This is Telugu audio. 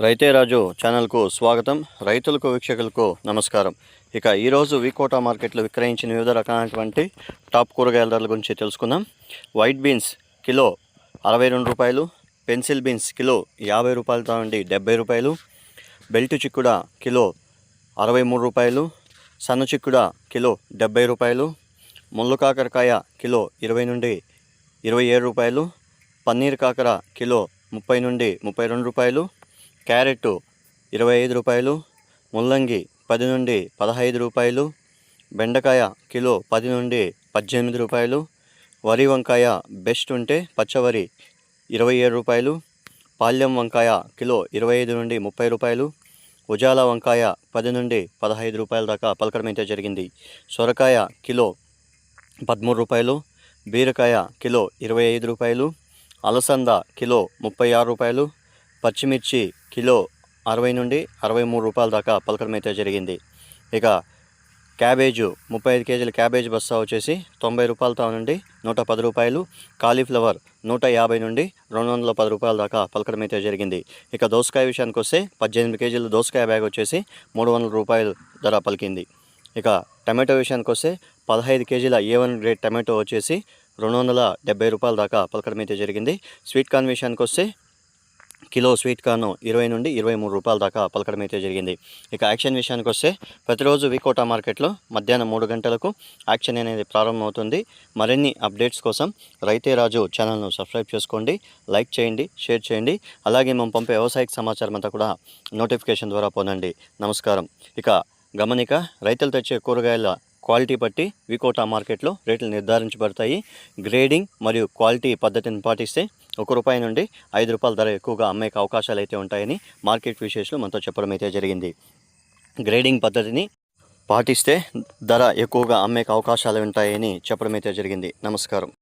రైతే రాజు ఛానల్కు స్వాగతం. రైతులకు వీక్షకులకు నమస్కారం. ఇక ఈరోజు వికోటా మార్కెట్లో విక్రయించిన వివిధ రకాలైనటువంటి టాప్ కూరగాయల ధరల గురించి తెలుసుకుందాం. వైట్ బీన్స్ కిలో అరవై రెండు రూపాయలు పెన్సిల్ బీన్స్ కిలో యాభై రూపాయలతో నుండి డెబ్బై రూపాయలు బెల్ట్ చిక్కుడ కిలో అరవై మూడు రూపాయలు సన్న చిక్కుడ కిలో డెబ్బై రూపాయలు ముళ్ళు కాకరకాయ కిలో ఇరవై నుండి ఇరవై ఏడు రూపాయలు పన్నీర్ కాకర కిలో ముప్పై నుండి ముప్పై రెండు రూపాయలు క్యారెట్ ఇరవై ఐదు రూపాయలు ముల్లంగి పది నుండి పదహైదు రూపాయలు బెండకాయ కిలో పది నుండి పద్దెనిమిది రూపాయలు వరి వంకాయ బెస్ట్ ఉంటే పచ్చవరి ఇరవై ఏడు రూపాయలు పాల్యం వంకాయ కిలో ఇరవై ఐదు నుండి ముప్పై రూపాయలు ఉజాల వంకాయ పది నుండి పదహైదు రూపాయల దాకా పలకడం అయితే జరిగింది. సొరకాయ కిలో పదమూడు రూపాయలు బీరకాయ కిలో ఇరవై ఐదు రూపాయలు అలసంద కిలో ముప్పై ఆరు రూపాయలు పచ్చిమిర్చి కిలో అరవై నుండి అరవై మూడు రూపాయల దాకా పలకడం అయితే జరిగింది. ఇక క్యాబేజు ముప్పై ఐదు కేజీల క్యాబేజ్ బస్తా వచ్చేసి తొంభై రూపాయలతో నుండి నూట పది రూపాయలు కాలీఫ్లవర్ నూట యాభై నుండి రెండు వందల పది రూపాయల దాకా పలకడం అయితే జరిగింది. ఇక దోసకాయ విషయానికి వస్తే పద్దెనిమిది కేజీల దోసకాయ బ్యాగ్ వచ్చేసి మూడు వందల రూపాయలు ధర పలికింది. ఇక టమాటో విషయానికి వస్తే పదహైదు కేజీల ఏ వన్ గ్రేడ్ టమాటో వచ్చేసి రెండు వందల డెబ్బై రూపాయల దాకా పలకడం అయితే జరిగింది. స్వీట్ కార్న్ విషయానికి వస్తే కిలో స్వీట్ కార్న్ ఇరవై నుండి ఇరవై మూడు రూపాయల దాకా పలకడం అయితే జరిగింది. ఇక యాక్షన్ విషయానికి వస్తే ప్రతిరోజు వికోటా మార్కెట్లో మధ్యాహ్నం మూడు గంటలకు యాక్షన్ అనేది ప్రారంభమవుతుంది. మరిన్ని అప్డేట్స్ కోసం రైతే రాజు ఛానల్ను సబ్స్క్రైబ్ చేసుకోండి లైక్ చేయండి షేర్ చేయండి. అలాగే మేము పంపే వ్యవసాయక సమాచారం అంతా కూడా నోటిఫికేషన్ ద్వారా పొందండి. నమస్కారం. ఇక గమనిక రైతులు తెచ్చే కూరగాయల క్వాలిటీ బట్టి వికోటా మార్కెట్లో రేట్లు నిర్ధారించబడతాయి. గ్రేడింగ్ మరియు క్వాలిటీ పద్ధతిని పాటిస్తే ఒక రూపాయి నుండి ఐదు రూపాయల ధర ఎక్కువగా అమ్మే అవకాశాలు అయితే ఉంటాయని మార్కెట్ విశేషాలు మనతో చెప్పడం అయితే జరిగింది. గ్రేడింగ్ పద్ధతిని పాటిస్తే ధర ఎక్కువగా అమ్మే అవకాశాలు ఉంటాయని చెప్పడం అయితే జరిగింది. నమస్కారం.